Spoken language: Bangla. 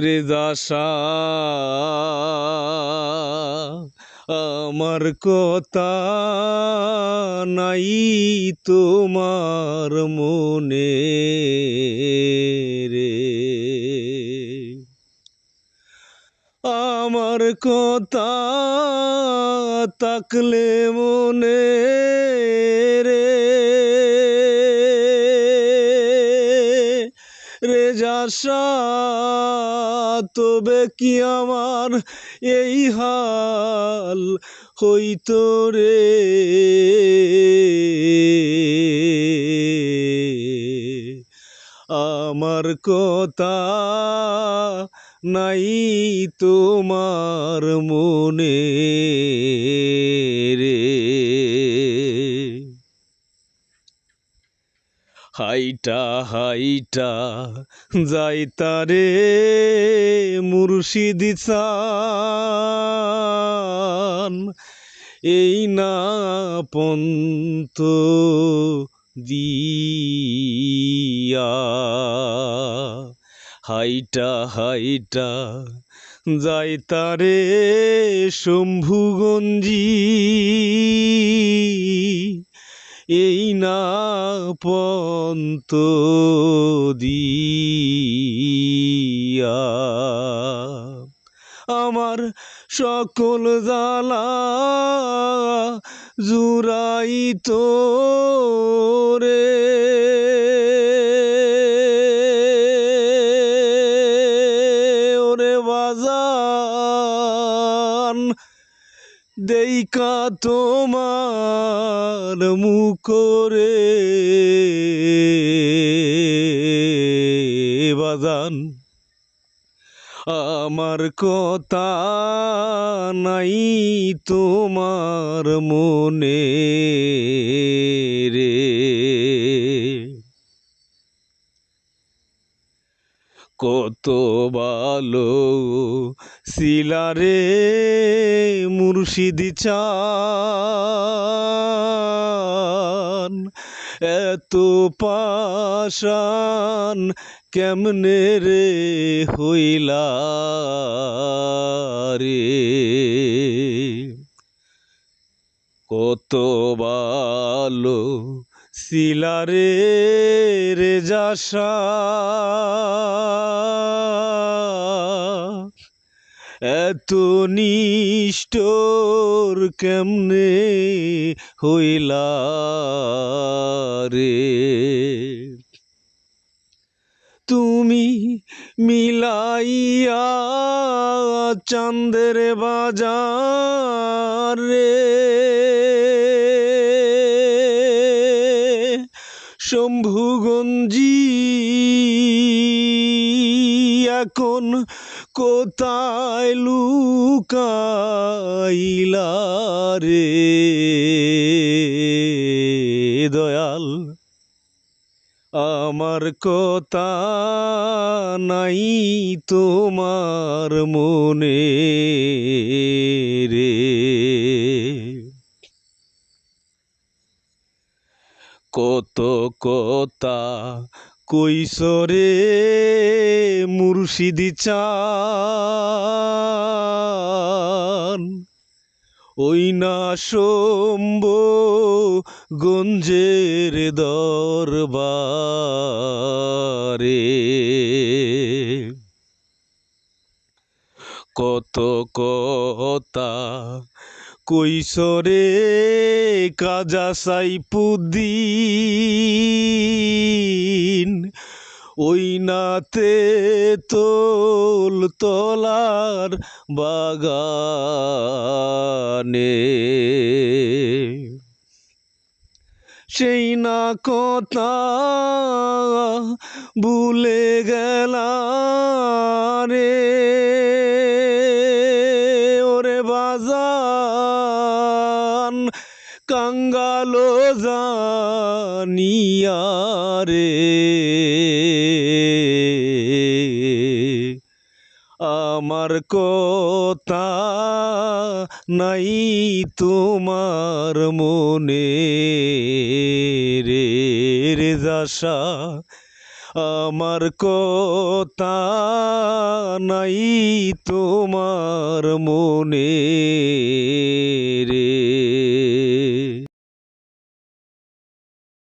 রেজাসা আমার কথা নাই তোমার মনে রে। আমার কথা তাকলে মনে রে। রেজাসা তবে কি আমার এই হাল হইতো রে? আমার কথা নাই তোমার মনে। হাইটা হাইটা যাইতারে মুর্শিদ চান এই না পন্ত দিয়া। হাইটা হাইটা যাইতারে শম্ভুগঞ্জি। এই না পন্ত আমার সকল জ্বালা জুড়াই রে। ওরে বাজান দেইকা তোমার মুখরে বাজান। আমার কথা নাই তোমার মনে। কত ভালো শিলারে মুর্শিদ চান। এত পাশান কেমনে রে হইলা রে? কত ভালো শিলারে রে এত নিষ্ঠর কেমনে হইলা রে? তুমি মিলাইয়া চাঁদের বাজার রে। শম্ভুগঞ্জি এখন কোথায় লুকাইলা রে দয়াল আমার কথা নাই তোমার মনে। কথা কৈশরে মুর্শিদ চান। ওই না সম্ভ গঞ্জের দরবারে। কত কথা কৈশরে কাজা সাইপুদ্দিন ওই নাতে তোল তলার বাগানে। সেই না কথা ভুলে গেলা রে জানিয়া রে। আমার কথা নাই তোমার মনে রে। রে আমার কথা নাই তোমার মনে